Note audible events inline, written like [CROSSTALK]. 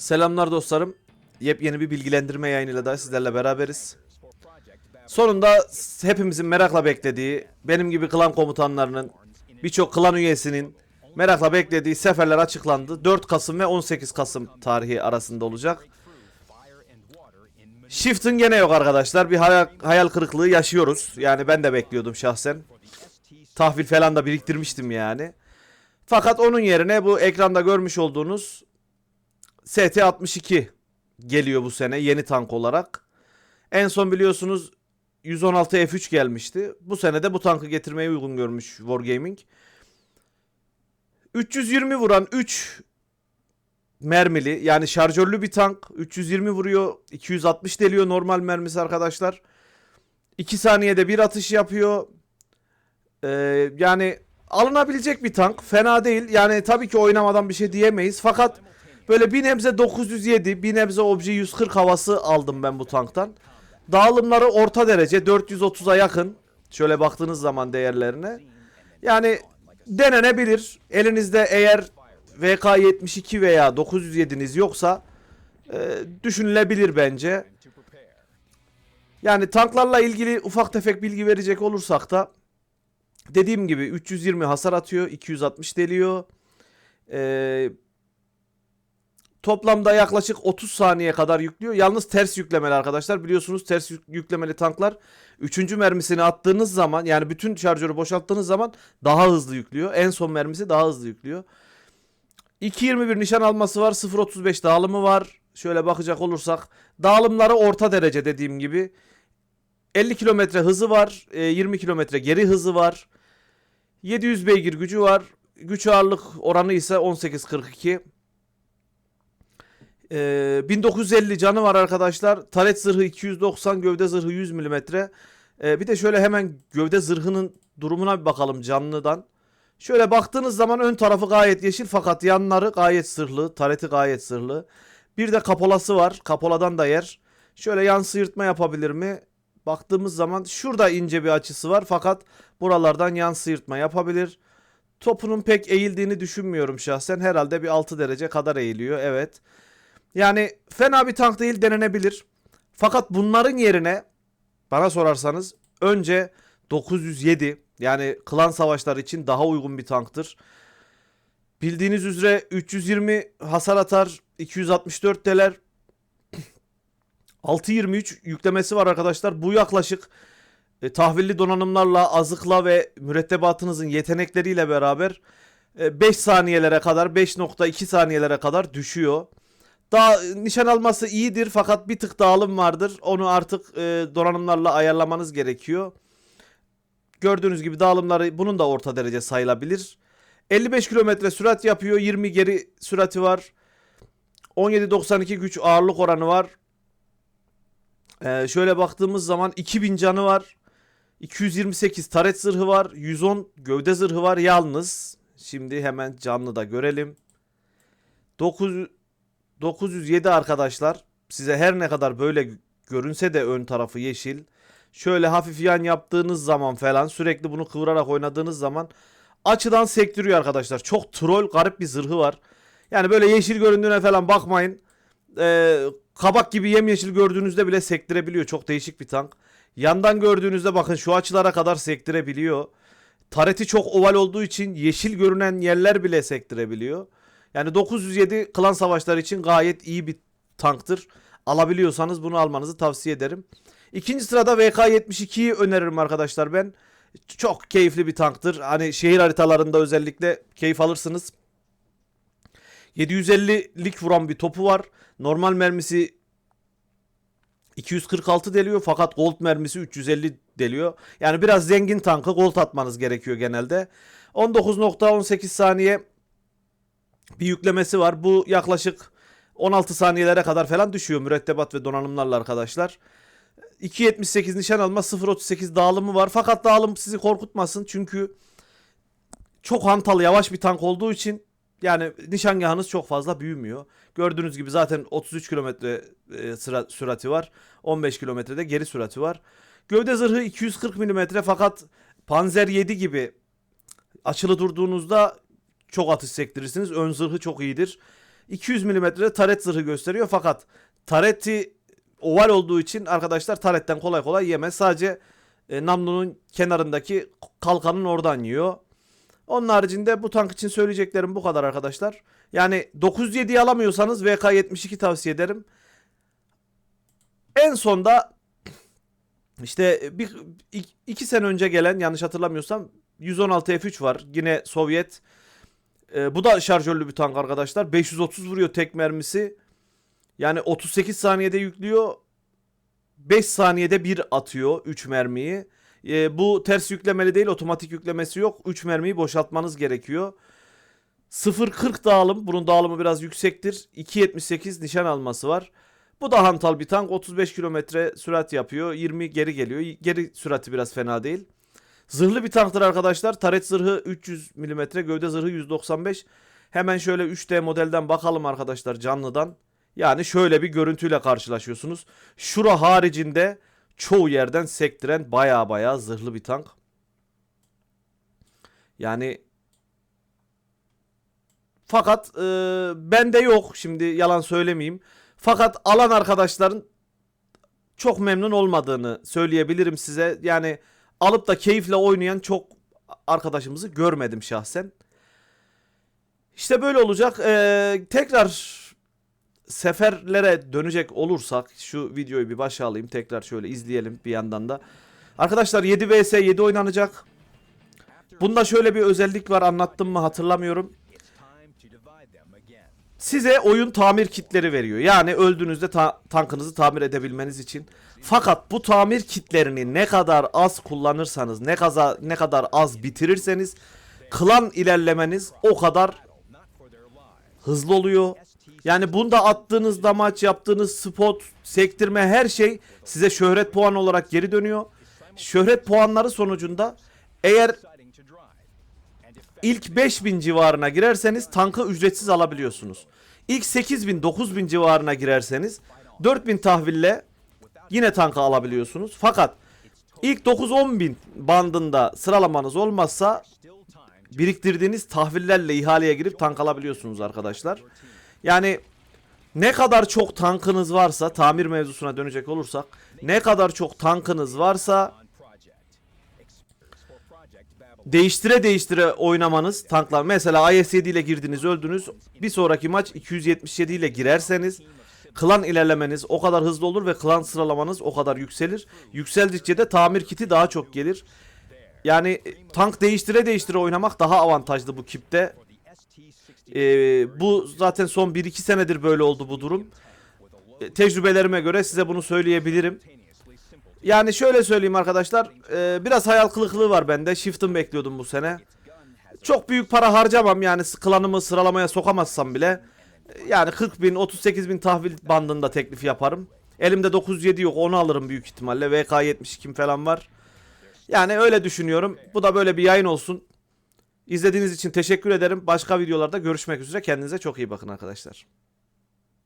Selamlar dostlarım. Yepyeni bir bilgilendirme yayınıyla da sizlerle beraberiz. Sonunda hepimizin merakla beklediği, benim gibi klan komutanlarının, birçok klan üyesinin merakla beklediği seferler açıklandı. 4 Kasım ve 18 Kasım tarihi arasında olacak. Shift'ın gene yok arkadaşlar. Bir hayal, hayal kırıklığı yaşıyoruz. Yani ben de bekliyordum şahsen. Tahvil falan da biriktirmiştim yani. Fakat onun yerine bu ekranda görmüş olduğunuz ST-62 geliyor bu sene yeni tank olarak. En son biliyorsunuz 116 F3 gelmişti. Bu sene de bu tankı getirmeyi uygun görmüş Wargaming. 320 vuran 3 mermili yani şarjörlü bir tank. 320 vuruyor, 260 deliyor normal mermisi arkadaşlar. 2 saniyede bir atış yapıyor. Ee, yani alınabilecek bir tank. Fena değil. Yani tabii ki oynamadan bir şey diyemeyiz. Fakat böyle bir nebze 907, bir nebze obje 140 havası aldım ben bu tanktan. Dağılımları orta derece 430'a yakın. Şöyle baktığınız zaman değerlerine. Yani denenebilir. Elinizde eğer VK72 veya 907'niz yoksa e, düşünülebilir bence. Yani tanklarla ilgili ufak tefek bilgi verecek olursak da dediğim gibi 320 hasar atıyor, 260 deliyor. Ee, toplamda yaklaşık 30 saniye kadar yüklüyor. Yalnız ters yüklemeli arkadaşlar. Biliyorsunuz ters yük- yüklemeli tanklar 3. mermisini attığınız zaman yani bütün şarjörü boşalttığınız zaman daha hızlı yüklüyor. En son mermisi daha hızlı yüklüyor. 2.21 nişan alması var. 0.35 dağılımı var. Şöyle bakacak olursak dağılımları orta derece dediğim gibi. 50 kilometre hızı var. e, 20 kilometre geri hızı var. 700 beygir gücü var. Güç ağırlık oranı ise 18.42. Ee, 1950 canı var arkadaşlar. Taret zırhı 290, gövde zırhı 100 mm. Ee, bir de şöyle hemen gövde zırhının durumuna bir bakalım canlıdan. Şöyle baktığınız zaman ön tarafı gayet yeşil fakat yanları gayet sırlı. Tareti gayet sırlı. Bir de kapolası var. Kapoladan da yer. Şöyle yan sıyırtma yapabilir mi? Baktığımız zaman şurada ince bir açısı var fakat buralardan yan sıyırtma yapabilir. Topunun pek eğildiğini düşünmüyorum şahsen. Herhalde bir 6 derece kadar eğiliyor. Evet. Yani fena bir tank değil denenebilir. Fakat bunların yerine bana sorarsanız önce 907 yani klan savaşları için daha uygun bir tanktır. Bildiğiniz üzere 320 hasar atar, 264 deler. [CLEARS THROAT] 623 yüklemesi var arkadaşlar. Bu yaklaşık e, tahvilli donanımlarla, azıkla ve mürettebatınızın yetenekleriyle beraber e, 5 saniyelere kadar, 5.2 saniyelere kadar düşüyor. Daha nişan alması iyidir fakat bir tık dağılım vardır. Onu artık e, donanımlarla ayarlamanız gerekiyor. Gördüğünüz gibi dağılımları bunun da orta derece sayılabilir. 55 kilometre sürat yapıyor. 20 geri sürati var. 17.92 güç ağırlık oranı var. Ee, şöyle baktığımız zaman 2000 canı var. 228 taret zırhı var. 110 gövde zırhı var yalnız. Şimdi hemen canlı da görelim. 9 907 arkadaşlar. Size her ne kadar böyle görünse de ön tarafı yeşil. Şöyle hafif yan yaptığınız zaman falan sürekli bunu kıvırarak oynadığınız zaman açıdan sektiriyor arkadaşlar. Çok troll garip bir zırhı var. Yani böyle yeşil göründüğüne falan bakmayın. Ee, kabak gibi yemyeşil gördüğünüzde bile sektirebiliyor. Çok değişik bir tank. Yandan gördüğünüzde bakın şu açılara kadar sektirebiliyor. Tareti çok oval olduğu için yeşil görünen yerler bile sektirebiliyor. Yani 907 klan savaşları için gayet iyi bir tanktır. Alabiliyorsanız bunu almanızı tavsiye ederim. İkinci sırada VK72'yi öneririm arkadaşlar ben. Çok keyifli bir tanktır. Hani şehir haritalarında özellikle keyif alırsınız. 750'lik vuran bir topu var. Normal mermisi 246 deliyor fakat gold mermisi 350 deliyor. Yani biraz zengin tankı gold atmanız gerekiyor genelde. 19.18 saniye bir yüklemesi var. Bu yaklaşık 16 saniyelere kadar falan düşüyor mürettebat ve donanımlarla arkadaşlar. 2.78 nişan alma 0.38 dağılımı var. Fakat dağılım sizi korkutmasın çünkü çok hantal yavaş bir tank olduğu için yani nişangahınız çok fazla büyümüyor. Gördüğünüz gibi zaten 33 kilometre e, sürati var. 15 kilometrede geri sürati var. Gövde zırhı 240 milimetre fakat Panzer 7 gibi açılı durduğunuzda çok atış sektirirsiniz. Ön zırhı çok iyidir. 200 milimetre taret zırhı gösteriyor fakat tareti oval olduğu için arkadaşlar taretten kolay kolay yemez. Sadece e, namlunun kenarındaki kalkanın oradan yiyor. Onun haricinde bu tank için söyleyeceklerim bu kadar arkadaşlar. Yani 907'yi alamıyorsanız VK72 tavsiye ederim. En sonda işte bir ik- iki sene önce gelen yanlış hatırlamıyorsam 116 F3 var. Yine Sovyet. Ee, bu da şarjörlü bir tank arkadaşlar. 530 vuruyor tek mermisi. Yani 38 saniyede yüklüyor. 5 saniyede bir atıyor 3 mermiyi. Ee, bu ters yüklemeli değil otomatik yüklemesi yok. 3 mermiyi boşaltmanız gerekiyor. 0.40 dağılım. Bunun dağılımı biraz yüksektir. 2.78 nişan alması var. Bu da hantal bir tank. 35 kilometre sürat yapıyor. 20 geri geliyor. Geri sürati biraz fena değil. Zırhlı bir tanktır arkadaşlar. Taret zırhı 300 mm, gövde zırhı 195. Hemen şöyle 3D modelden bakalım arkadaşlar canlıdan. Yani şöyle bir görüntüyle karşılaşıyorsunuz. Şura haricinde çoğu yerden sektiren baya baya zırhlı bir tank. Yani fakat e, bende yok şimdi yalan söylemeyeyim. Fakat alan arkadaşların çok memnun olmadığını söyleyebilirim size. Yani alıp da keyifle oynayan çok arkadaşımızı görmedim şahsen. İşte böyle olacak. Ee, tekrar seferlere dönecek olursak şu videoyu bir başa alayım. Tekrar şöyle izleyelim bir yandan da. Arkadaşlar 7 vs 7 oynanacak. Bunda şöyle bir özellik var anlattım mı hatırlamıyorum. Size oyun tamir kitleri veriyor. Yani öldüğünüzde ta- tankınızı tamir edebilmeniz için. Fakat bu tamir kitlerini ne kadar az kullanırsanız, ne kadar ne kadar az bitirirseniz klan ilerlemeniz o kadar hızlı oluyor. Yani bunda attığınız damaç, yaptığınız spot, sektirme her şey size şöhret puanı olarak geri dönüyor. Şöhret puanları sonucunda eğer İlk 5000 civarına girerseniz tankı ücretsiz alabiliyorsunuz. İlk 8000 9000 civarına girerseniz 4000 tahville yine tankı alabiliyorsunuz. Fakat ilk 9-10 bin bandında sıralamanız olmazsa biriktirdiğiniz tahvillerle ihaleye girip tank alabiliyorsunuz arkadaşlar. Yani ne kadar çok tankınız varsa tamir mevzusuna dönecek olursak ne kadar çok tankınız varsa değiştire değiştire oynamanız tanklar. Mesela IS-7 ile girdiniz öldünüz. Bir sonraki maç 277 ile girerseniz klan ilerlemeniz o kadar hızlı olur ve klan sıralamanız o kadar yükselir. Yükseldikçe de tamir kiti daha çok gelir. Yani e, tank değiştire değiştire oynamak daha avantajlı bu kipte. Ee, bu zaten son 1-2 senedir böyle oldu bu durum. E, tecrübelerime göre size bunu söyleyebilirim. Yani şöyle söyleyeyim arkadaşlar. e, biraz hayal kırıklığı var bende. Shift'ım bekliyordum bu sene. Çok büyük para harcamam yani klanımı sıralamaya sokamazsam bile. Yani 40 bin 38 bin tahvil bandında teklif yaparım. Elimde 907 yok onu alırım büyük ihtimalle. VK72 falan var. Yani öyle düşünüyorum. Bu da böyle bir yayın olsun. İzlediğiniz için teşekkür ederim. Başka videolarda görüşmek üzere. Kendinize çok iyi bakın arkadaşlar.